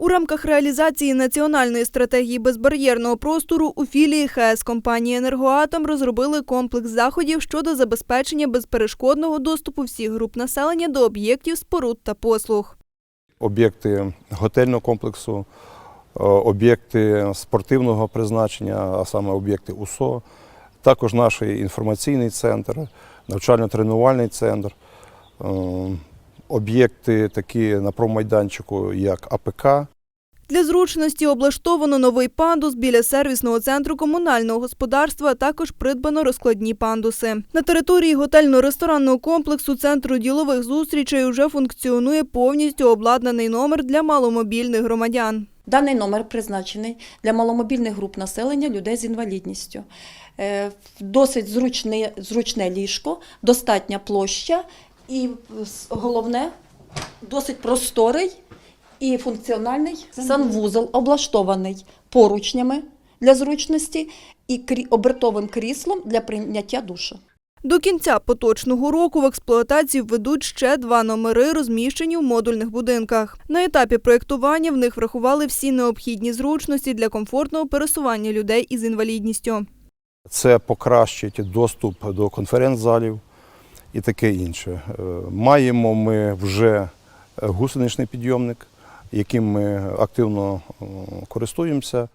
У рамках реалізації національної стратегії безбар'єрного простору у філії ХС компанії Енергоатом розробили комплекс заходів щодо забезпечення безперешкодного доступу всіх груп населення до об'єктів, споруд та послуг. об'єкти готельного комплексу, е, об'єкти спортивного призначення, а саме об'єкти УСО, також наш інформаційний центр, навчально-тренувальний центр, е, об'єкти такі на промайданчику, як АПК, Для зручності облаштовано новий пандус біля сервісного центру комунального господарства. а Також придбано розкладні пандуси. На території готельно-ресторанного комплексу центру ділових зустрічей уже функціонує повністю обладнаний номер для маломобільних громадян. Даний номер призначений для маломобільних груп населення людей з інвалідністю. Е, Досить зручне, зручне ліжко, достатня площа і головне досить просторий і функціональний санвузол, облаштований поручнями для зручності і обертовим кріслом для прийняття душу. До кінця поточного року в експлуатацію введуть ще два номери, розміщені в модульних будинках. На етапі проєктування в них врахували всі необхідні зручності для комфортного пересування людей із інвалідністю. Це покращить доступ до конференц-залів і таке інше. Е, Маємо ми вже гусеничний підйомник, яким ми активно е, користуємося.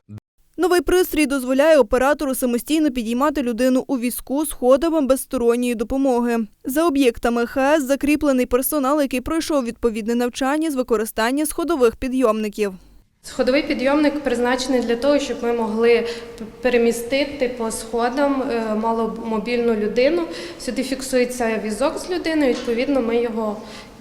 Новий пристрій дозволяє оператору самостійно підіймати людину у візку сходами без сторонньої допомоги. За об'єктами ХС закріплений персонал, який пройшов відповідне навчання з використання сходових підйомників. Сходовий підйомник призначений для того, щоб ми могли перемістити по сходам е, маломобільну людину. Сюди фіксується візок з людиною. Відповідно, ми його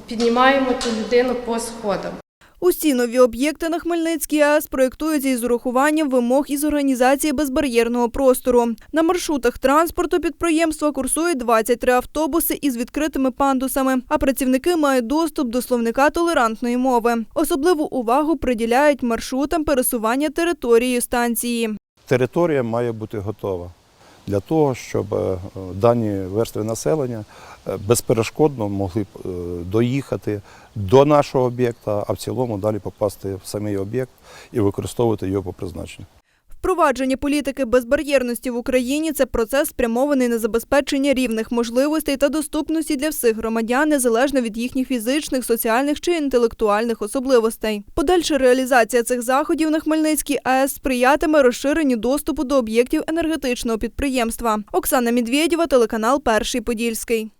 піднімаємо ту людину по сходам. Усі нові об'єкти на Хмельницькій АЕС проєктуються із урахуванням вимог із організації безбар'єрного простору. На маршрутах транспорту підприємства курсують 23 автобуси із відкритими пандусами, а працівники мають доступ до словника толерантної мови. Особливу увагу приділяють маршрутам пересування територією станції. Територія має бути готова для того, щоб е, дані верстви населення е, безперешкодно могли е, доїхати до нашого об'єкта, а в цілому далі попасти в самий об'єкт і використовувати його по призначенню. Впровадження політики безбар'єрності в Україні це процес спрямований на забезпечення рівних можливостей та доступності для всіх громадян, незалежно від їхніх фізичних, соціальних чи інтелектуальних особливостей. Подальша реалізація цих заходів на Хмельницькій АЕС сприятиме розширенню доступу до об'єктів енергетичного підприємства. Оксана Медведєва, телеканал Перший Подільський.